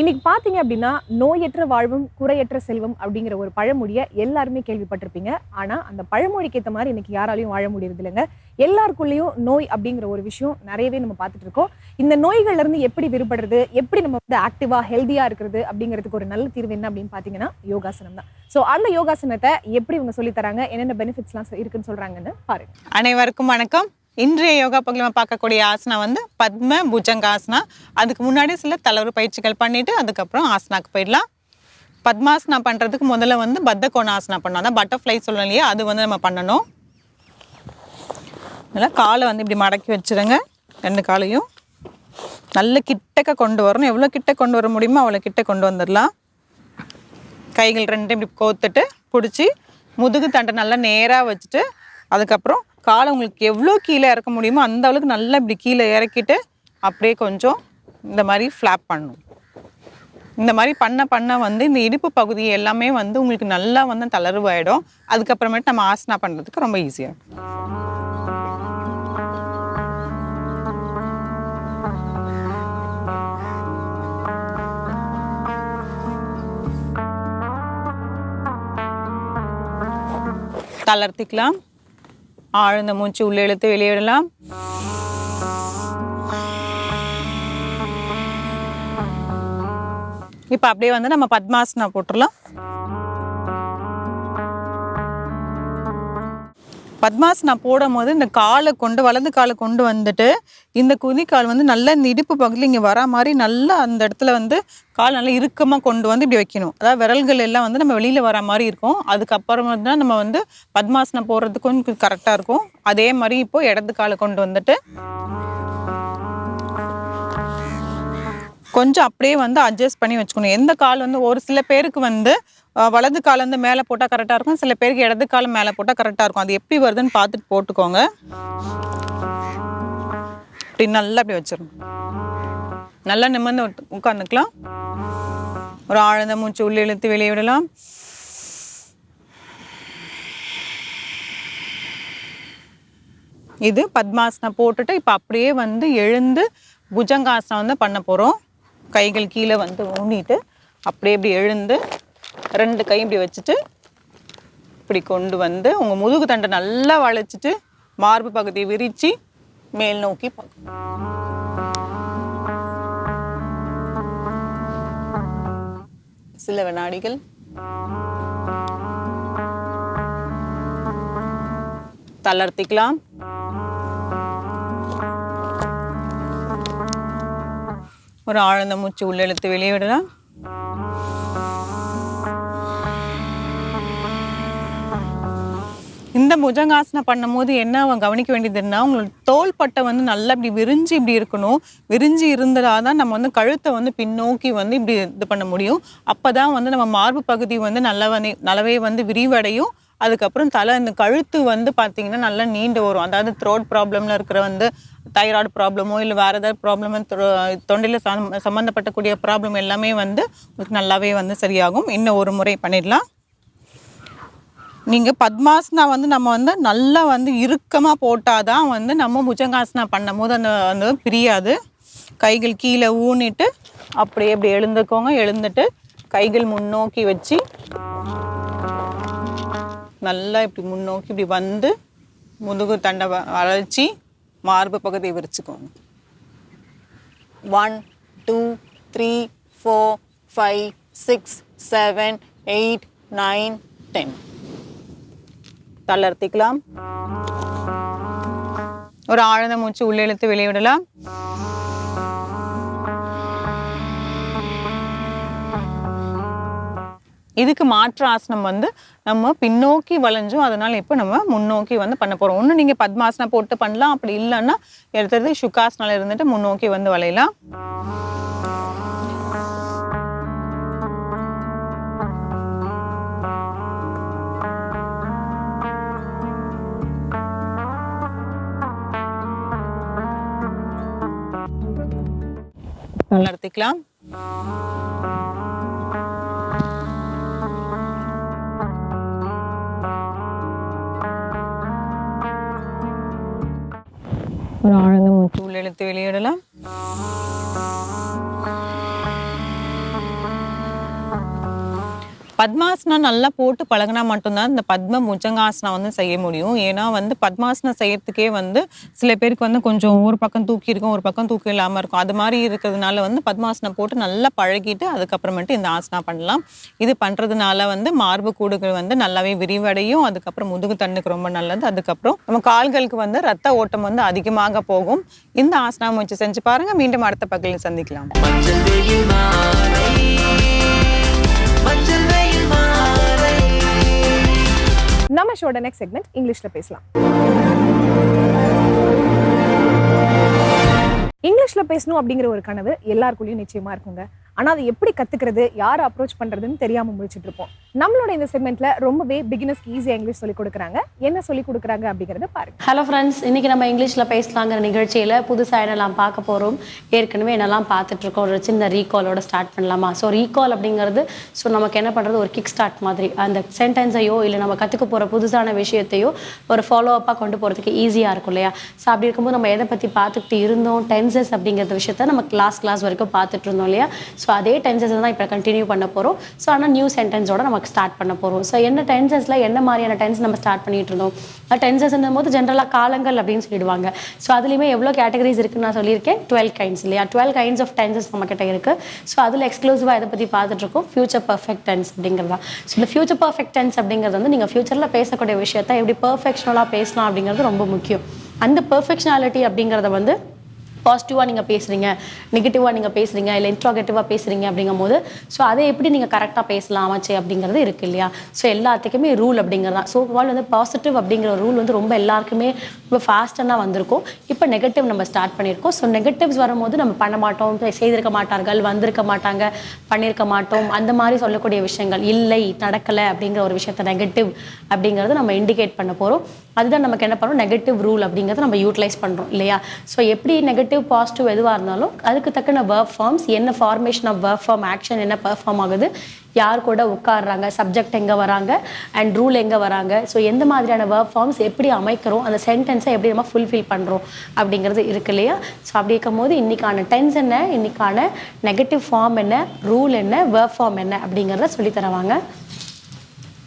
இன்னைக்கு பார்த்தீங்க அப்படின்னா நோயற்ற வாழ்வும் குறையற்ற செல்வம் அப்படிங்கிற ஒரு பழமொழியை எல்லாருமே கேள்விப்பட்டிருப்பீங்க. ஆனா அந்த பழமொழிக்கு ஏற்ற மாதிரி இன்னைக்கு யாராலையும் வாழ முடியறது இல்லைங்க. எல்லாருக்குள்ளேயும் நோய் அப்படிங்கிற ஒரு விஷயம் நிறையவே நம்ம பார்த்துட்டு இருக்கோம். இந்த நோய்கள்ல இருந்து எப்படி விடுபடுறது எப்படி நம்ம வந்து ஆக்டிவா ஹெல்தியா இருக்கிறது அப்படிங்கிறதுக்கு ஒரு நல்ல தீர்வு என்ன அப்படின்னு பார்த்தீங்கன்னா யோகாசனம் தான். ஸோ அந்த யோகாசனத்தை எப்படி இவங்க சொல்லித்தராங்க என்னென்ன பெனிஃபிட்ஸ்லாம் இருக்குன்னு சொல்றாங்கன்னு பாருங்க. அனைவருக்கும் வணக்கம். இன்றைய யோகா பகுதியில் நம்ம பார்க்கக்கூடிய ஆசனா வந்து பத்ம புஜங்காசனா அதுக்கு முன்னாடி சில தளர்வு பயிற்சிகள் பண்ணிட்டு அதுக்கப்புறம் ஆசனாக்கு போயிடலாம். பத்மாசனா பண்ணுறதுக்கு முதல்ல வந்து பத்த கோண ஆசனா பண்ணணும். அதான் பட்டர்ஃப்ளை சொல்லணும் இல்லையா? அது வந்து நம்ம பண்ணணும். நல்லா காலை வந்து இப்படி மடக்கி வச்சிருங்க. ரெண்டு காலையும். நல்ல கிட்டக்க கொண்டு வரணும். எவ்வளோ கிட்ட கொண்டு வர முடியுமோ அவ்வளோ கிட்ட கொண்டு வந்துடலாம். கைகள் ரெண்டும் இப்படி கோத்துட்டு பிடிச்சி முதுகு தண்டை நல்லா நேராக வச்சுட்டு அதுக்கப்புறம் காலை உங்களுக்கு எவ்வளோ கீழே இறக்க முடியுமோ அந்த அளவுக்கு நல்லா இப்படி கீழே இறக்கிட்டு அப்படியே கொஞ்சம் இந்த மாதிரி ஃப்ளாப் பண்ணணும் இந்த மாதிரி பண்ண பண்ண வந்து இந்த இடுப்பு பகுதி எல்லாமே வந்து உங்களுக்கு நல்லா வந்து தளர்வாயிடும். அதுக்கப்புறமேட்டு நம்ம ஆசனா பண்ணுறதுக்கு ரொம்ப ஈஸியாக தளர்த்திக்கலாம். ஆழ்ந்த மூச்சு உள்ளே இழுத்து வெளியிடலாம் இப்போ அப்படியே வந்து நம்ம பத்மாசனா போட்டுடலாம் பத்மாசனா போடும் போது இந்த காலை கொண்டு வலது காலை கொண்டு வந்துட்டு இந்த குதிக்கால் வந்து நல்லா இந்த இடுப்பு பகுதியில் இங்கே வரா மாதிரி நல்லா அந்த இடத்துல வந்து கால் நல்லா இறுக்கமாக கொண்டு வந்து இப்படி வைக்கணும். அதாவது விரல்கள் எல்லாம் வந்து நம்ம வெளியில் வர மாதிரி இருக்கும். அதுக்கப்புறம் தான் நம்ம வந்து பத்மாசனம் போடுறதுக்கு கொஞ்சம் கரெக்டாக இருக்கும். அதே மாதிரி இப்போ இடது காலை கொண்டு வந்துட்டு கொஞ்சம் அப்படியே வந்து அட்ஜஸ்ட் பண்ணி வச்சுக்கணும். எந்த கால் வந்து ஒரு சில பேருக்கு வந்து வலது கால் வந்து மேலே போட்டால் கரெக்டாக இருக்கும் சில பேருக்கு இடது கால் மேலே போட்டால் கரெக்டாக இருக்கும். அது எப்படி வருதுன்னு பார்த்துட்டு போட்டுக்கோங்க. இப்படி நல்லா அப்படி வச்சிடணும் நல்லா நிமிர்ந்து உட்காந்துக்கலாம் ஒரு ஆழ்ந்த மூச்சு உள்ளே இழுத்து வெளியே விடலாம். இது பத்மாசனம் போட்டுட்டு இப்போ அப்படியே வந்து எழுந்து புஜங்காசனம் வந்து பண்ண போகிறோம் கைகள் கீழே வந்து ஊனிட்டு அப்படியே இப்படி எழுந்து ரெண்டு கை இப்படி வச்சுட்டு இப்படி கொண்டு வந்து உங்கள் முதுகு தண்டை நல்லா வளைச்சிட்டு மார்பு பகுதியை விரித்து மேல் நோக்கி பார்க்கணும் சில வினாடிகள். தளர்த்திக்கலாம். ஒரு ஆழ்ந்த மூச்சு உள்ளெழுத்து வெளியே விடலாம் இந்த புஜங்காசனம் பண்ணும்போது என்ன அவன் கவனிக்க வேண்டியதுன்னா உங்களோட தோள்பட்டை வந்து நல்லா இப்படி விரிஞ்சு இப்படி இருக்கணும். விரிஞ்சு இருந்தால் தான் நம்ம வந்து கழுத்தை வந்து பின்னோக்கி வந்து இப்படி இது பண்ண முடியும். அப்போ தான் வந்து நம்ம மார்பு பகுதி வந்து நல்லா வந்து நல்லாவே வந்து விரிவடையும். அதுக்கப்புறம் தலை இந்த கழுத்து வந்து பார்த்தீங்கன்னா நல்லா நீண்டு வரும். அதாவது த்ரோட் ப்ராப்ளமில் இருக்கிற வந்து தைராய்டு ப்ராப்ளமோ இல்லை வேறு ஏதாவது ப்ராப்ளமோ தொண்டையில் சம் சம்மந்தப்பட்டக்கூடிய ப்ராப்ளம் எல்லாமே வந்து உங்களுக்கு நல்லாவே வந்து சரியாகும். இன்னும் ஒரு முறை பண்ணிடலாம். நீங்கள் பத்மாசனா வந்து நம்ம வந்து நல்லா வந்து இறுக்கமாக போட்டால் தான் வந்து நம்ம புஜங்காசனா பண்ணும் போது அந்த அந்த பிரியாது. கைகள் கீழே ஊனிட்டு அப்படியே இப்படி எழுந்துக்கோங்க. எழுந்துட்டு கைகள் முன்னோக்கி வச்சு நல்லா இப்படி முன்னோக்கி இப்படி வந்து முதுகு தண்டை வ- மார்பு பகுதியை விரிச்சுக்கோங்க. One two three four five six seven eight nine ten தளர்த்திக்கலாம். ஒரு ஆழ்ந்த மூச்சு உள்ளே இழுத்து வெளியிடலாம் இதுக்கு மாற்று ஆசனம் வந்து நம்ம பின்னோக்கி வளைஞ்சோம். அதனால இப்போ நம்ம முன்னோக்கி வந்து பண்ண போகிறோம் ஒன்று நீங்கள் பத்மாசனம் போட்டு பண்ணலாம். அப்படி இல்லைன்னா எடுத்தது சுக்காசனால இருந்துட்டு முன்னோக்கி வந்து வளையலாம். நடத்திக்கலாம் ஒரு ஆழ்ந்த மூச்சு உள்ள இழுத்து வெளியிடலாம் பத்மாசனம் நல்லா போட்டு பழகினா மட்டும்தான் இந்த பத்ம முஜங்காசனம் வந்து செய்ய முடியும். ஏன்னா வந்து பத்மாசனம் செய்யறதுக்கே வந்து சில பேருக்கு வந்து கொஞ்சம் ஒரு பக்கம் தூக்கி இருக்கும் ஒரு பக்கம் தூக்கி இல்லாமல் இருக்கும். அது மாதிரி இருக்கிறதுனால வந்து பத்மாசனம் போட்டு நல்லா பழகிட்டு அதுக்கப்புறமேட்டு இந்த ஆசனா பண்ணலாம். இது பண்ணுறதுனால வந்து மார்பு கூடுகள் வந்து நல்லாவே விரிவடையும். அதுக்கப்புறம் முதுகு தண்ணுக்கு ரொம்ப நல்லது. அதுக்கப்புறம் நம்ம கால்களுக்கு வந்து ரத்த ஓட்டம் வந்து அதிகமாக போகும். இந்த ஆசனா முயற்சி செஞ்சு பாருங்கள் மீண்டும் அடுத்த பக்கத்தில் சந்திக்கலாம். ஷோட நெக்ஸ்ட் செக்மெண்ட் இங்கிலீஷ்ல பேசலாம். இங்கிலீஷ்ல பேசணும் அப்படிங்கிற ஒரு கனவு எல்லாருக்குள்ளயும் நிச்சயமா இருக்குங்க. ஆனால் அதை எப்படி கற்றுக்கிறது யாரை அப்ரோச் பண்ணுறதுன்னு தெரியாமல் முடிச்சுட்டு இருப்போம். நம்மளோட இந்த செக்மெண்ட்ல ரொம்பவே பிகினர்ஸ்க்கு ஈஸியாக இங்கிலீஷ் சொல்லி கொடுக்குறாங்க. என்ன சொல்லி கொடுக்குறாங்க அப்படிங்கிறத பாருங்க. ஹலோ ஃப்ரெண்ட்ஸ் இன்னைக்கு நம்ம இங்கிலீஷில் பேசலாங்கிற நிகழ்ச்சியில் புதுசாக என்னெல்லாம் பார்க்க போகிறோம் ஏற்கனவே என்னெல்லாம் பார்த்துட்டு இருக்கோம் ஒரு சின்ன ரீகாலோட ஸ்டார்ட் பண்ணலாமா? ஸோ ரீகால் அப்படிங்கிறது ஸோ நமக்கு என்ன பண்ணுறது ஒரு கிக் ஸ்டார்ட் மாதிரி. அந்த சென்டென்ஸையோ இல்லை நம்ம கற்றுக்க போகிற புதுசான விஷயத்தையோ ஒரு ஃபாலோ அப்பாக கொண்டு போகிறதுக்கு ஈஸியாக இருக்கும் இல்லையா? ஸோ அப்படி இருக்கும்போது நம்ம எதை பற்றி பார்த்துக்கிட்டு இருந்தோம் டென்சஸ் அப்படிங்கிற விஷயத்த நம்ம கிளாஸ் கிளாஸ் வரைக்கும் பார்த்துட்டு இருந்தோம் இல்லையா? ஸோ அதே டென்சஸ் தான் இப்போ கண்டினியூ பண்ண போகிறோம் ஸோ ஆனால் நியூ சென்டென்ஸோட நமக்கு ஸ்டார்ட் பண்ண போகிறோம் ஸோ என்ன டென்சஸில் என்ன மாதிரியான டென்ஸ் நம்ம ஸ்டார்ட் பண்ணிட்டு இருந்தோம்? டென்சஸ்ன்னும் போது ஜென்ரலாக காலங்கள் அப்படின்னு சொல்லிடுவாங்க. ஸோ அதுலேயுமே எவ்வளோ கேட்டகரிஸ் இருக்குன்னு நான் சொல்லியிருக்கேன்? டுவெல் கைண்ட்ஸ் இல்லையா? டுவெல் கைண்ட்ஸ் ஆஃப் டென்சஸ் நம்ம கிட்ட இருக்குது ஸோ அதில் எக்ஸ்க்ளூசிவாக இதை பற்றி பார்த்துட்டு இருக்கோம். ஃபியூச்சர் பர்ஃபெக்ட் டென்ஸ் அப்படிங்கிறதா. ஸோ இந்த ஃபியூச்சர் பர்ஃபெக்ட் டென்ஸ் அப்படிங்கிறது வந்து நீங்கள் ஃபியூச்சரில் பேசக்கூடிய விஷயத்த எப்படி பர்ஃபெக்ஷனலாக பேசலாம் அப்படிங்கிறது ரொம்ப முக்கியம். அந்த பர்ஃபெக்ஷனாலிட்டி அப்படிங்கிறத வந்து பாசிட்டிவாக நீங்கள் பேசுகிறீங்க நெகட்டிவாக நீங்கள் பேசுகிறீங்க இல்லை இன்ட்ராகேட்டிவாக பேசுகிறீங்க அப்படிங்கும் போது ஸோ அதை எப்படி நீங்கள் கரெக்டாக பேசலாம் ஆச்சு அப்படிங்கிறது இருக்குது இல்லையா? ஸோ எல்லாத்துக்குமே ரூல் அப்படிங்கிறது தான். ஸோ வால் வந்து பாசிட்டிவ் அப்படிங்கிற ரூல் வந்து ரொம்ப எல்லாருக்குமே ரொம்ப ஃபாஸ்ட்டாக வந்திருக்கும். இப்போ நெகட்டிவ் நம்ம ஸ்டார்ட் பண்ணியிருக்கோம். ஸோ நெகட்டிவ்ஸ் வரும்போது நம்ம பண்ண மாட்டோம் செய்திருக்க மாட்டார்கள் வந்திருக்க மாட்டாங்க பண்ணியிருக்க மாட்டோம் அந்த மாதிரி சொல்லக்கூடிய விஷயங்கள் இல்லை நடக்கலை அப்படிங்கிற ஒரு விஷயத்த நெகட்டிவ் அப்படிங்கிறது நம்ம இண்டிகேட் பண்ண போகிறோம் அதுதான் நமக்கு என்ன பண்ணுறோம் நெகட்டிவ் ரூல் அப்படிங்கிறத நம்ம யூட்டிலைஸ் பண்ணுறோம் இல்லையா? ஸோ எப்படி நெகட்டிவ் பாசிட்டிவ் எதுவாக இருந்தாலும் அதுக்கு தக்கன ஒர்க் ஃபார்ம்ஸ் என்ன formation of work form action என்ன பெர்ஃபார்ம் ஆகுது யார் கூட உட்காடுறாங்க சப்ஜெக்ட் எங்கே வராங்க அண்ட் ரூல் எங்கே வராங்க. ஸோ எந்த மாதிரியான ஒர்க் ஃபார்ம்ஸ் எப்படி அமைக்கிறோம் அந்த சென்டென்ஸை எப்படி நம்ம ஃபுல்ஃபில் பண்ணுறோம் அப்படிங்கிறது இருக்கு இல்லையா? ஸோ அப்படி இருக்கும் போது இன்றைக்கான டென்ஸ் என்ன இன்றைக்கான நெகட்டிவ் ஃபார்ம் என்ன ரூல் என்ன வேர்ப் ஃபார்ம் என்ன அப்படிங்கிறத சொல்லித் தருவாங்க.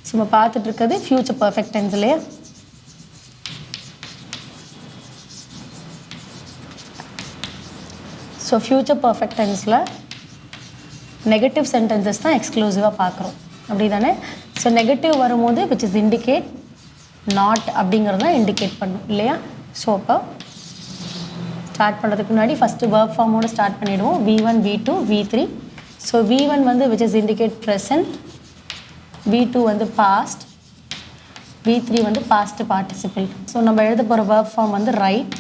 ஸோ நம்ம பார்த்துட்டு இருக்கிறது பர்ஃபெக்ட் டென்ஸ் இல்லையா? ஸோ ஃப்யூச்சர் பர்ஃபெக்ட் டென்ஸில் நெகட்டிவ் சென்டென்சஸ் தான் எக்ஸ்க்ளூசிவாக பார்க்குறோம். அப்படி தானே ஸோ நெகட்டிவ் வரும்போது விச் இஸ் இண்டிகேட் நாட் அப்படிங்கிறது தான் இண்டிகேட் பண்ணும். இல்லையா? ஸோ அப்போ ஸ்டார்ட் பண்ணுறதுக்கு முன்னாடி ஃபஸ்ட்டு verb ஃபார்மோட ஸ்டார்ட் பண்ணிவிடுவோம் V one V two V three so V one வந்து which is indicate present V two வந்து பாஸ்ட் வி த்ரீ வந்து பாஸ்ட் பார்ட்டிசிபிள் ஸோ நம்ம எழுத போகிற verb ஃபார்ம் வந்து ரைட்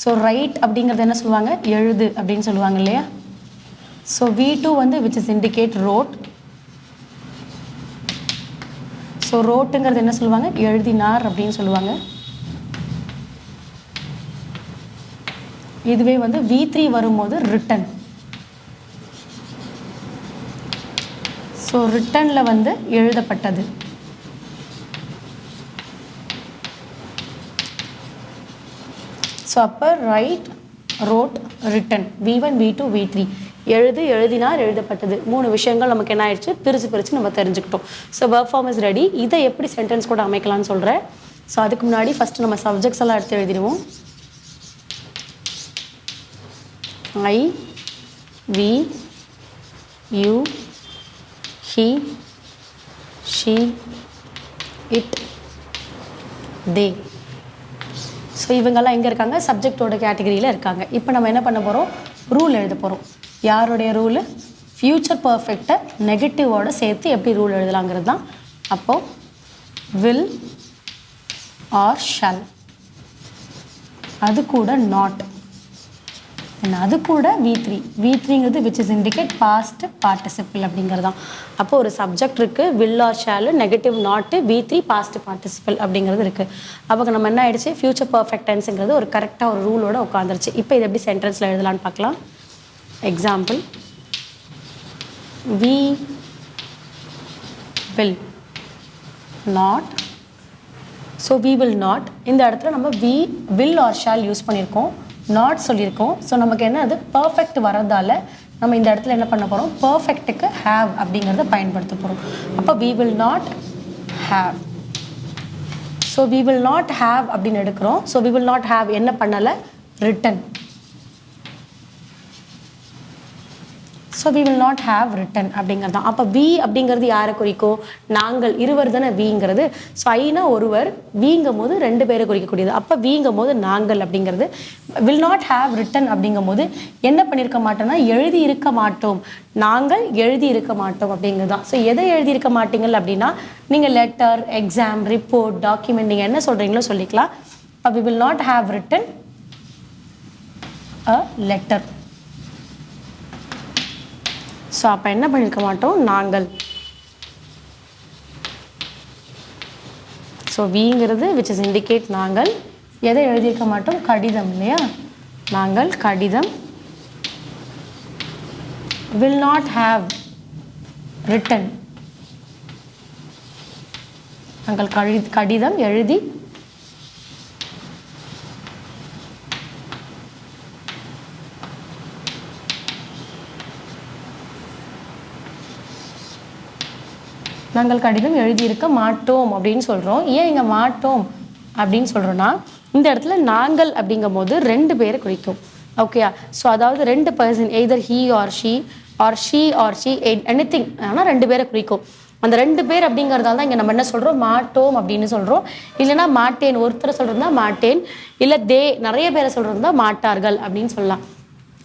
ஸோ ரைட் அப்படிங்கிறது என்ன சொல்லுவாங்க? எழுது அப்படின்னு சொல்லுவாங்க இல்லையா? ஸோ வி டூ வந்து which is indicate wrote so ரோட்டுங்கிறது என்ன சொல்லுவாங்க? எழுதினார் அப்படின்னு சொல்லுவாங்க. இதுவே வந்து வி த்ரீ வரும்போது ரிட்டன் ஸோ ரிட்டனில் வந்து எழுதப்பட்டது. ஸோ அப்போ write wrote written V one V two V three எழுது எழுதினார் எழுதப்பட்டது. மூணு விஷயங்கள் நமக்கு என்ன ஆயிடுச்சு? பிரித்து பிரித்து நம்ம தெரிஞ்சுக்கிட்டோம். So verb form is ready இதை எப்படி சென்டென்ஸ் கூட அமைக்கலாம்னு சொல்கிறேன் ஸோ அதுக்கு முன்னாடி ஃபஸ்ட்டு நம்ம சப்ஜெக்ட்ஸ் எல்லாம் எடுத்து எழுதிடுவோம். I we you he she it they so இவங்கெல்லாம் எங்கே இருக்காங்க? சப்ஜெக்டோட கேட்டகரியில் இருக்காங்க. இப்போ நம்ம என்ன பண்ண போகிறோம் ரூல் எழுத போகிறோம் யாருடைய ரூலு ஃப்யூச்சர் பர்ஃபெக்டை நெகட்டிவோட சேர்த்து எப்படி ரூல் எழுதலாங்கிறது தான். அப்போது வில் ஆர் ஷல் அது கூட நாட் அண்ட் அது கூட V three V த்ரீங்கிறது which is indicate past participle அப்படிங்கிறது தான் அப்போ ஒரு சப்ஜெக்ட் இருக்குது will or shall negative not V three past participle அப்படிங்கிறது இருக்குது அப்போ நம்ம என்ன ஆயிடுச்சு? ஃபியூச்சர் பர்ஃபெக்ட் டென்ஸுங்கிறது ஒரு கரெக்டாக ஒரு ரூலோட உட்காந்துருச்சு இப்போ இது எப்படி சென்டென்ஸில் எழுதலாம்னு பார்க்கலாம். Example we will not so we will not இந்த இடத்துல நம்ம we will or shall use பண்ணியிருக்கோம். நாட் சொல்லியிருக்கோம். ஸோ நமக்கு என்ன அது? பர்ஃபெக்ட் வரதால நம்ம இந்த இடத்துல என்ன பண்ண போகிறோம் பர்ஃபெக்ட்டுக்கு ஹேவ் அப்படிங்கிறத பயன்படுத்த போகிறோம் அப்போ we will not have so we will not have அப்படின்னு எடுக்கிறோம். So we will not have என்ன பண்ணலை? Written so we will not have written அப்படிங்கிறது தான். அப்போ வி அப்படிங்கிறது யாரை குறிக்கும் நாங்கள். இருவர் தானே விங்கிறது ஸோ ஐனா ஒருவர் வீங்கும் போது ரெண்டு பேரை குறிக்கக்கூடியது. அப்போ வீங்கும் போது நாங்கள் அப்படிங்கிறது. வில் நாட் ஹேவ் ரிட்டன் அப்படிங்கும் போது என்ன பண்ணியிருக்க மாட்டோம்னா எழுதி இருக்க மாட்டோம். நாங்கள் எழுதி இருக்க மாட்டோம் அப்படிங்கிறது தான். ஸோ எதை எழுதி இருக்க மாட்டீங்கள் அப்படின்னா நீங்கள் லெட்டர் எக்ஸாம் ரிப்போர்ட் டாக்குமெண்ட் நீங்கள் என்ன சொல்கிறீங்களோ சொல்லிக்கலாம். அப்போ we will not have written a letter so அப்போ என்ன பண்ணியிருக்க மாட்டோம்? நாங்கள். ஸோ விங்கிறது விச் இஸ் இண்டிகேட் நாங்கள். எதை எழுதியிருக்க மாட்டோம்? கடிதம் இல்லையா? நாங்கள் கடிதம் வில் நாட் ஹாவ் ரிட்டன் நாங்கள் கடி கடிதம் எழுதி நாங்கள் கடிதம் எழுதியிருக்க மாட்டோம் அப்படின்னு சொல்கிறோம் ஏன் இங்கே மாட்டோம் அப்படின்னு சொல்கிறோன்னா இந்த இடத்துல நாங்கள் அப்படிங்கும் போது ரெண்டு பேரை குறிக்கும். ஓகேயா ஸோ அதாவது ரெண்டு person either he or she or she or she anything ஆனால் ரெண்டு பேரை குறிக்கும். அந்த ரெண்டு பேர் அப்படிங்கிறதால தான் இங்கே நம்ம என்ன சொல்கிறோம் மாட்டோம் அப்படின்னு சொல்கிறோம் இல்லைன்னா மாட்டேன் ஒருத்தரை சொல்கிறதா மாட்டேன். இல்லை தே நிறைய பேரை சொல்கிறதா மாட்டார்கள் அப்படின்னு சொல்லலாம்.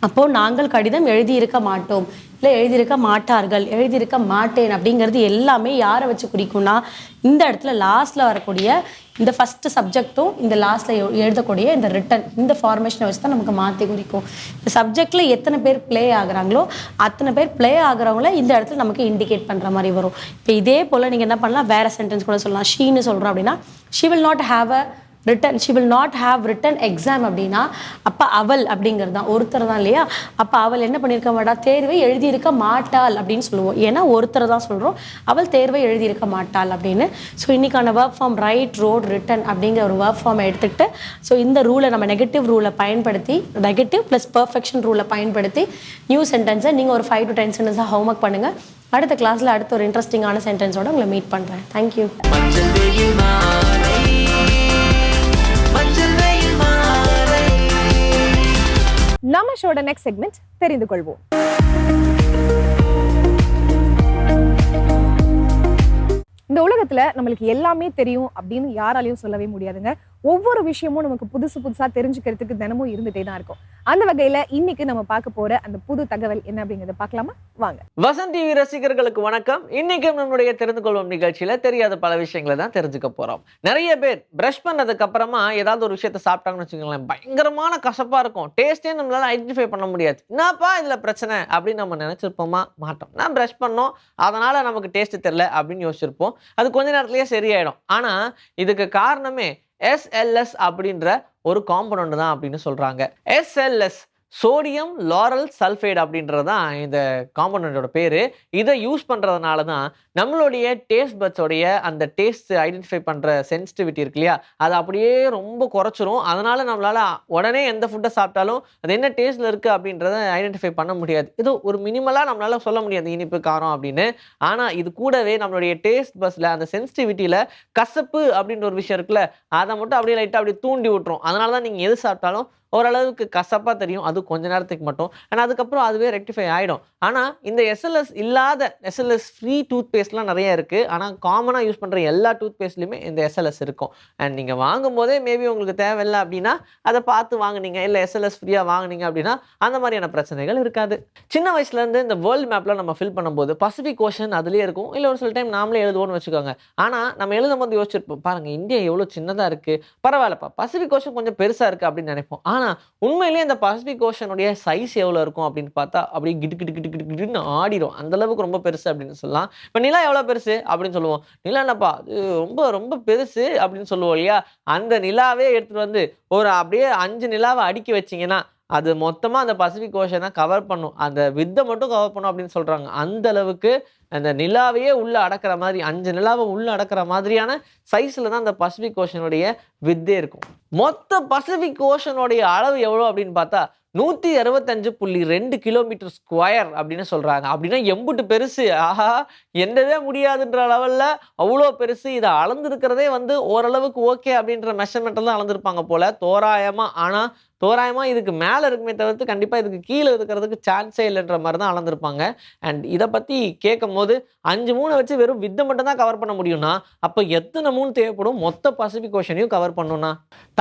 அப்போது நாங்கள் கடிதம் எழுதியிருக்க மாட்டோம். இல்லை எழுதியிருக்க மாட்டார்கள் எழுதியிருக்க மாட்டேன் அப்படிங்கிறது எல்லாமே யாரை வச்சு குறிக்கும்னா இந்த இடத்துல லாஸ்ட்டில் வரக்கூடிய இந்த ஃபஸ்ட்டு சப்ஜெக்ட்டும் இந்த லாஸ்ட்டில் எழுதக்கூடிய இந்த ரிட்டன் இந்த ஃபார்மேஷனை வச்சு தான் நமக்கு மாற்றி குறிக்கும். இந்த சப்ஜெக்டில் எத்தனை பேர் ப்ளே ஆகுறாங்களோ அத்தனை பேர் ப்ளே ஆகுறவங்கள இந்த இடத்துல நமக்கு இண்டிகேட் பண்ணுற மாதிரி வரும். இப்போ இதே போல் நீங்கள் என்ன பண்ணலாம் வேறு சென்டென்ஸ் கூட சொல்லலாம். ஷீன்னு சொல்கிறோம் அப்படின்னா she will not have a written she will not have written exam அப்படின்னா அப்போ அவள் அப்படிங்கிறது தான். ஒருத்தர் தான் இல்லையா? அப்போ அவள் என்ன பண்ணியிருக்க மாட்டா? தேர்வை எழுதியிருக்க மாட்டாள் அப்படின்னு சொல்லுவோம். ஏன்னா ஒருத்தர் தான் சொல்கிறோம் அவள் தேர்வை எழுதியிருக்க மாட்டாள் அப்படின்னு. ஸோ இன்னைக்கான work form write wrote written அப்படிங்கிற ஒரு ஒர்க் ஃபார்மை எடுத்துக்கிட்டு ஸோ இந்த ரூலை நம்ம நெகட்டிவ் ரூலை பயன்படுத்தி நெகட்டிவ் ப்ளஸ் பர்ஃபெக்ஷன் ரூலை பயன்படுத்தி நியூ சென்டென்ஸை நீங்கள் ஒரு ஃபைவ் டு டென் சென்டென்ஸாக ஹோம்ஒர்க் பண்ணுங்கள் அடுத்த கிளாஸில் அடுத்த ஒரு இன்ட்ரெஸ்டிங்கான சென்டென்ஸோட உங்களை மீட் பண்ணுறேன் தேங்க்யூ நம்ம ஷோட நெக்ஸ்ட் செக்மெண்ட் தெரிந்து கொள்வோம். இந்த உலகத்துல நம்மளுக்கு எல்லாமே தெரியும் அப்படின்னு யாராலையும் சொல்லவே முடியாதுங்க. ஒவ்வொரு விஷயமும் நமக்கு புதுசு புதுசாக தெரிஞ்சுக்கிறதுக்கு தினமும் இருந்துகிட்டே தான் இருக்கும். அந்த வகையில இன்னைக்கு நம்ம பார்க்க போற அந்த புது தகவல் என்ன அப்படிங்கறத பார்க்கலாமா? வாங்க. வசந்த் டிவி ரசிகர்களுக்கு வணக்கம். இன்னைக்கும் நம்மளுடைய தெரிந்து கொள்வோம் நிகழ்ச்சியில தெரியாத பல விஷயங்களை தான் தெரிஞ்சுக்க போறோம். நிறைய பேர் பிரஷ் பண்ணதுக்கு அப்புறமா ஏதாவது ஒரு விஷயத்த சாப்பிட்டாங்கன்னு வச்சுக்கோங்களேன் பயங்கரமான கசப்பா இருக்கும். டேஸ்டே நம்மளால ஐடென்டிஃபை பண்ண முடியாது. என்னப்பா இதுல பிரச்சனை அப்படின்னு நம்ம நினைச்சிருப்போமா? மாட்டோம். நான் பிரஷ் பண்ணோம் அதனால நமக்கு டேஸ்ட் தெரியல அப்படின்னு யோசிச்சிருப்போம். அது கொஞ்ச நேரத்திலேயே சரியாயிடும். ஆனா இதுக்கு காரணமே எஸ்எல்எஸ் அப்படின்ற ஒரு காம்பனண்ட் தான் அப்படின்னு சொல்றாங்க. எஸ்எல்எஸ் சோடியம் லாரல் சல்ஃபைடு அப்படின்றது தான் இந்த காம்பனண்டோட பேர். இதை யூஸ் பண்ணுறதுனால தான் நம்மளுடைய டேஸ்ட் பட்ஸோடைய அந்த டேஸ்ட் ஐடென்டிஃபை பண்ணுற சென்சிட்டிவிட்டி இருக்கு இல்லையா? அது அப்படியே ரொம்ப குறைச்சிரும். அதனால் நம்மளால் உடனே எந்த ஃபுட்டை சாப்பிட்டாலும் அது என்ன டேஸ்ட்டில் இருக்குது அப்படின்றத ஐடென்டிஃபை பண்ண முடியாது. இது ஒரு மினிமலாக நம்மளால் சொல்ல முடியாது இனிப்பு காரம் அப்படின்னு. ஆனால் இது கூடவே நம்மளுடைய டேஸ்ட் பஸ்ஸில் அந்த சென்சிட்டிவிட்டியில் கசப்பு அப்படின்ற ஒரு விஷயம் இருக்குல்ல அதை மட்டும் அப்படியே லைட்டாக அப்படியே தூண்டி விட்டுரும். அதனால தான் நீங்கள் எது சாப்பிட்டாலும் ஓரளவுக்கு கசப்பாக தெரியும். அது கொஞ்ச நேரத்துக்கு மட்டும். ஆனால் அதுக்கப்புறம் அதுவே ரெக்டிஃபை ஆகிடும் ஆனால் இந்த எஸ்எல்எஸ் இல்லாத எஸ்எல்எஸ் ஃப்ரீ டூத் பேஸ்ட்லாம் நிறைய இருக்குது ஆனால் காமனாக யூஸ் பண்ணுற எல்லா டூத் பேஸ்ட்லையுமே இந்த எஸ்எல்எஸ் இருக்கும். அண்ட் நீங்கள் வாங்கும் போதே மேபி உங்களுக்கு தேவையில்லை அப்படின்னா அதை பார்த்து வாங்குனீங்க. இல்லை எஸ்எல்எஸ் ஃப்ரீயாக வாங்கினீங்க அப்படின்னா அந்த மாதிரியான பிரச்சனைகள் இருக்காது. சின்ன வயசுலேருந்து இந்த வேர்ல்டு மேப்பில் நம்ம ஃபில் பண்ணும்போது பசிபிக் ஓஷன் அதுலேயே இருக்கும். இல்லை ஒரு சில டைம் நாமளே எழுதுவோம்னு வச்சுக்கோங்க. ஆனால் நம்ம எழுதும் போது யோசிச்சிருப்போம். பாருங்கள் இந்தியா எவ்வளோ சின்னதாக இருக்குது பரவாயில்லப்பா பசிபிக் ஓஷன் கொஞ்சம் பெருசாக இருக்குது அப்படின்னு நினைப்போம். ஆனால் உண்மையிலேயே இந்த பசிபிக் ஓஷனுடைய சைஸ் எவ்வளோ இருக்கும் அப்படின்னு பார்த்தா அப்படியே கிடு கிடு கிட்டு கிட்டு கிடுன்னு ஆடிடும் அந்தளவுக்கு ரொம்ப பெருசு அப்படின்னு சொல்லலாம். இப்போ நிலா எவ்வளோ பெருசு அப்படின்னு சொல்லுவோம். நிலா என்னப்பா? அது ரொம்ப ரொம்ப பெருசு அப்படின்னு சொல்லுவோம் இல்லையா? அந்த நிலாவே எடுத்துட்டு வந்து ஒரு அப்படியே அஞ்சு நிலாவை அடுக்கி வச்சிங்கன்னா அது மொத்தமாக அந்த பசிபிக் ஓஷனை கவர் பண்ணும். அந்த வித்தை மட்டும் கவர் பண்ணும் அப்படின்னு சொல்கிறாங்க அந்த அளவுக்கு அந்த நிலாவையே உள்ளே அடக்கிற மாதிரி அஞ்சு நிலாவை உள்ளே அடக்கிற மாதிரியான சைஸில் தான் அந்த பசிபிக் ஓஷனுடைய வித்தே இருக்கும். மொத்த பசிபிக் ஓஷனுடைய அளவு எவ்வளோ அப்படின்னு பார்த்தா நூற்றி அறுபத்தஞ்சு புள்ளி ரெண்டு கிலோமீட்டர் ஸ்கொயர் அப்படின்னு சொல்கிறாங்க அப்படின்னா எம்புட்டு பெருசு. ஆஹா என்னவே முடியாதுன்ற லெவலில் அவ்வளோ பெருசு. இதை அளந்துருக்கிறதே வந்து ஓரளவுக்கு ஓகே அப்படின்ற மெஷர்மெண்ட்டில் தான் அளந்துருப்பாங்க போல். தோராயமாக ஆனால் தோராயமாக இதுக்கு மேலே இருக்குமே தவிர்த்து கண்டிப்பாக இதுக்கு கீழே இருக்கிறதுக்கு சான்ஸே இல்லைன்ற மாதிரி தான் அளந்திருப்பாங்க. அண்ட் இதை பற்றி கேட்கும் போது அஞ்சு மூணை வச்சு வெறும் வித்தை மட்டும் தான் கவர் பண்ண முடியும்னா அப்போ எத்தனை மூணு தேவைப்படும்? மொத்த பசிபிக் ஓஷனையும் கவர் பண்ணணும்னா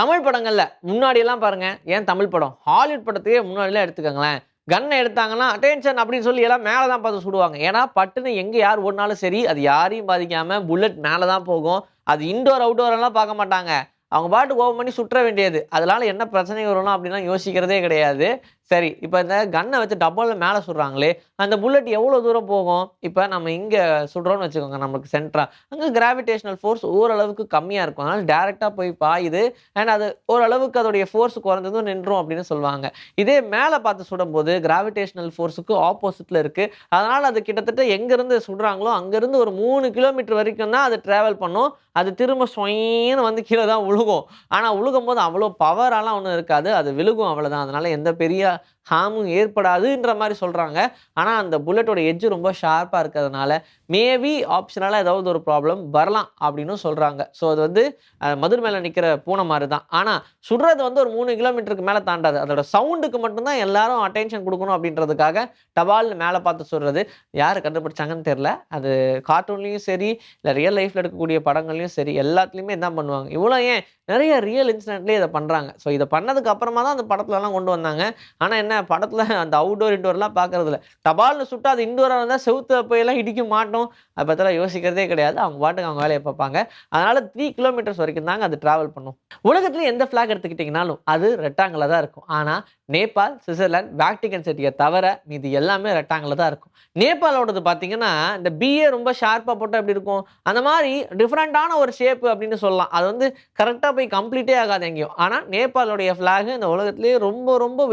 தமிழ் படங்களில் முன்னாடியெல்லாம் பாருங்கள் ஏன் தமிழ் படம்? ஹாலிவுட் படத்தையே முன்னாடிலாம் எடுத்துக்கோங்களேன். கன்னை எடுத்தாங்கன்னா அட்டென்ஷன் அப்படின்னு சொல்லி எல்லாம் மேலே தான் பார்த்து சுடுவாங்க. ஏன்னா பட்டுன்னு எங்கே யார் ஓடினாலும் சரி அது யாரையும் பாதிக்காமல் புல்லட் மேலே தான் போகும். அது இன்டோர் அவுட்டோர் எல்லாம் பார்க்க மாட்டாங்க. அவங்க பாட்டுக்கு ஓப்பன் பண்ணி சுற்ற வேண்டியது. அதனால என்ன பிரச்சனை வரும்னா அப்படின்லாம் யோசிக்கிறதே கிடையாது. சரி இப்போ இந்த கன்னை வச்சு டப்பாவில் மேலே சுடுறாங்களே அந்த புல்லட் எவ்வளோ தூரம் போகும்? இப்போ நம்ம இங்கே சுடுறோம்னு வச்சுக்கோங்க நமக்கு சென்ட்ரா அங்கே கிராவிடேஷனல் ஃபோர்ஸ் ஓரளவுக்கு கம்மியாக இருக்கும். அதனால் டேரெக்டாக போய் பாயுது. அண்ட் அது ஓரளவுக்கு அதோடைய ஃபோர்ஸ் குறைஞ்சதும் நின்றும் அப்படின்னு சொல்லுவாங்க. இதே மேலே பார்த்து சுடும்போது கிராவிடேஷனல் ஃபோர்ஸுக்கு ஆப்போசிட்டில் இருக்குது அதனால் அது கிட்டத்தட்ட எங்கேருந்து சுடுறாங்களோ அங்கேருந்து ஒரு மூணு கிலோமீட்டர் வரைக்கும் தான் அது ட்ராவல் பண்ணும். அது திரும்ப ஸ்வயின்னு வந்து கீழே தான் விழுகும் ஆனால் விழுகும் போது அவ்வளோ பவராலாம் ஒன்றும் இருக்காது. அது விழுகும் அவ்வளோதான் அதனால் எந்த பெரிய ஹார்மும் ஏற்படாதுன்ற மாதிரி சொல்கிறாங்க ஆனால் அந்த புல்லட்டோட எட்ஜ் ரொம்ப ஷார்ப்பாக இருக்கிறதுனால மேபி ஆப்ஷனலாக ஏதாவது ஒரு ப்ராப்ளம் வரலாம் அப்படின்னு சொல்கிறாங்க ஸோ அது வந்து மதுர் மேலே நிற்கிற பூனை மாதிரி தான் ஆனால் சுடுறது வந்து ஒரு மூணு கிலோமீட்டருக்கு மேலே தாண்டாது. அதோட சவுண்டுக்கு மட்டும்தான் எல்லாரும் அட்டென்ஷன் கொடுக்கணும் அப்படின்றதுக்காக டபால் மேலே பார்த்து சொல்கிறது யார் கண்டுபிடிச்சாங்கன்னு தெரில அது கார்ட்டூன்லேயும் சரி இல்லை ரியல் லைஃப்பில் எடுக்கக்கூடிய படங்கள்லையும் சரி எல்லாத்துலேயுமே இதான் பண்ணுவாங்க. இவ்வளோ ஏன்? நிறைய ரியல் இன்சிடென்ட்லேயே இதை பண்ணுறாங்க ஸோ இதை பண்ணதுக்கு அப்புறமா தான் அந்த படத்துலலாம் கொண்டு வந்தாங்க. ஆனால் என்ன படத்தில் அந்த அவுட்டோர் இன்டோர்லாம் பார்க்கறதில்ல டபால்னு சுட்டா அது இன்டோராக இருந்தால் செவுத்து போயெல்லாம் இடிக்க மாட்டோம். அதை பற்றிலாம் யோசிக்கிறதே கிடையாது. அவங்க பாட்டுக்கு அவங்க வேலையை பார்ப்பாங்க. அதனால் த்ரீ கிலோமீட்டர்ஸ் வரைக்கும் தாங்க அது ட்ராவல் பண்ணும். உலகத்துல எந்த ஃப்ளாக் எடுத்துக்கிட்டிங்கனாலும் அது ரெட்டாங்கில் தான் இருக்கும். ஆனால் நேபாள் சுவிட்சர்லாந்து வேக்டிகன் சிட்டியை தவிர மீதி எல்லாமே ரெட்டாங்கில் தான் இருக்கும். நேபாளோடது பார்த்தீங்கன்னா இந்த பிஏ ரொம்ப ஷார்ப்பாக போட்டால் எப்படி இருக்கும்? அந்த மாதிரி டிஃப்ரெண்ட்டான ஒரு ஷேப்பு அப்படின்னு சொல்லலாம். அது வந்து கரெக்டாக போய் கம்ப்ளீட்டே ஆகாது எங்கேயும். ஆனால் நேபாளோடைய ஃப்ளாக் இந்த உலகத்துலேயே ரொம்ப ரொம்ப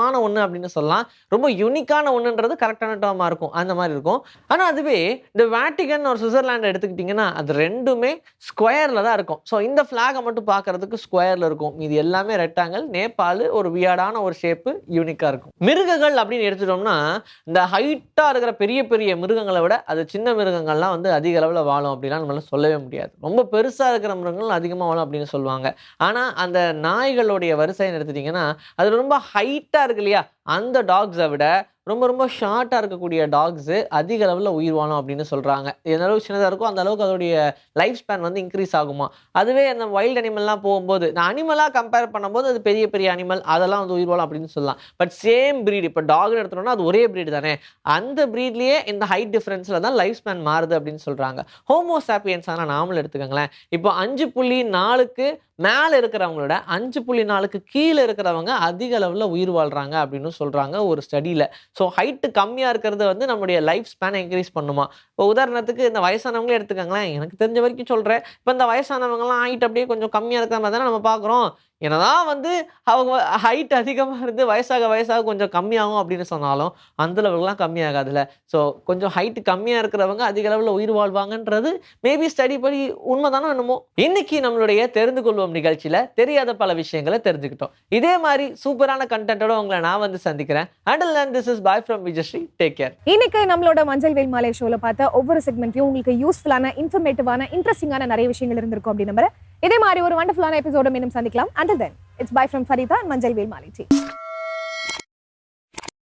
விசித்திரமான ஒன்று அப்படின்னு சொல்லலாம். ரொம்ப யூனிக்கான ஒன்றுன்றது கரெக்டான டேர்மாக இருக்கும். அந்த மாதிரி இருக்கும். ஆனால் அதுவே இந்த வேட்டிகன் ஒரு சுவிட்சர்லாண்டை எடுத்துக்கிட்டிங்கன்னா அது ரெண்டுமே ஸ்கொயரில் தான் இருக்கும். ஸோ இந்த ஃப்ளாகை மட்டும் பார்க்கறதுக்கு ஸ்கொயரில் இருக்கும். இது எல்லாமே ரெட்டாங்கல் நேபாள் ஒரு வியாடான ஒரு ஷேப்பு யூனிக்காக இருக்கும். மிருகங்கள் அப்படின்னு எடுத்துட்டோம்னா இந்த ஹைட்டாக இருக்கிற பெரிய பெரிய மிருகங்களை விட அது சின்ன மிருகங்கள்லாம் வந்து அதிக அளவில் வாழும் அப்படிலாம் நம்மளால சொல்லவே முடியாது. ரொம்ப பெருசாக இருக்கிற மிருகங்கள் அதிகமாக வாழும் அப்படின்னு சொல்லுவாங்க. ஆனால் அந்த நாய்களுடைய வரிசைன்னு எடுத்துட்டிங்கன்னா அது ரொம்ப ஹைட்டாக இருக்கு இல்லையா? அந்த டாக்ஸை விட ரொம்ப ரொம்ப ஷார்ட்டாக இருக்கக்கூடிய டாக்ஸு அதிக அளவில் உயிர் வாழும் அப்படின்னு சொல்கிறாங்க எந்த அளவுக்கு சின்னதாக இருக்கோ அந்த அளவுக்கு அதோடைய லைஃப் ஸ்பேன் வந்து இன்க்ரீஸ் ஆகுமா? அதுவே அந்த வைல்ட் அனிமல்லாம் போகும்போது நான் அனிமலாக கம்பேர் பண்ணும்போது அது பெரிய பெரிய அனிமல் அதெல்லாம் வந்து உயிர் வாழும் அப்படின்னு சொல்லலாம். பட் சேம் ப்ரீட் இப்போ டாக்னு எடுத்தோம்னா அது ஒரே ப்ரீடு தானே. அந்த ப்ரீட்லேயே இந்த ஹைட் டிஃப்ரென்ஸில் தான் லைஃப் ஸ்பேன் மாறுது அப்படின்னு சொல்கிறாங்க ஹோமோசாப்பியன்ஸ் ஆனால் நாமளும் எடுத்துக்கோங்களேன். இப்போ அஞ்சு புள்ளி நாலுக்கு மேலே இருக்கிறவங்களோட அஞ்சு புள்ளி நாலுக்கு கீழே இருக்கிறவங்க அதிக அளவில் உயிர் வாழ்கிறாங்க அப்படின்னு சொல்கிறாங்க ஒரு ஸ்டடியில் ஸோ ஹைட்டு கம்மியாக இருக்கிறது வந்து நம்முடைய லைஃப் ஸ்பேனை இன்க்ரீஸ் பண்ணுமா? இப்போ உதாரணத்துக்கு இந்த வயசானவங்களே எடுத்துக்கோங்களேன். எனக்கு தெரிஞ்ச வரைக்கும் சொல்கிறேன் இப்போ இந்த வயசானவங்கலாம் ஹைட் அப்படியே கொஞ்சம் கம்மியாக இருக்கிற மாதிரி தானே நம்ம பார்க்குறோம். என்னதான் வந்து அவங்க ஹைட் அதிகமாக இருந்து வயசாக வயசாக கொஞ்சம் கம்மியாகும் அப்படின்னு சொன்னாலும் அந்தளவுக்குலாம் கம்மியாகாதுல்ல. ஸோ கொஞ்சம் ஹைட் கம்மியாக இருக்கிறவங்க அதிக அளவில் உயிர் வாழ்வாங்கன்றது மேபி ஸ்டடி படி உண்மைதானோ என்னமோ. இன்னைக்கு நம்மளுடைய தெரிந்து கொள்வோம் நிகழ்ச்சியில் தெரியாத பல விஷயங்களை தெரிஞ்சுக்கிட்டோம். இதே மாதிரி சூப்பரான கண்டென்ட்டோட உங்களை நான் வந்து சந்திக்கிறேன். And this is bye from Vijayasri take care இன்னைக்கு நம்மளோட மஞ்சள் வெயில் மாலை ஷோவில் பார்த்த ஒவ்வொரு செக்மெண்ட்லையும் உங்களுக்கு யூஸ்ஃபுல்லான இன்ஃபர்மேட்டிவான இன்ட்ரெஸ்டிங்கான நிறைய விஷயங்கள் இருந்திருக்கும் அப்படின்னு நம்புறேன். இதே மாதிரி ஒரு வண்டர்ஃபுல்லான எபிசோட மீண்டும் சந்திக்கலாம். Until then it's bye from Farida மஞ்சள் வேல் மாலை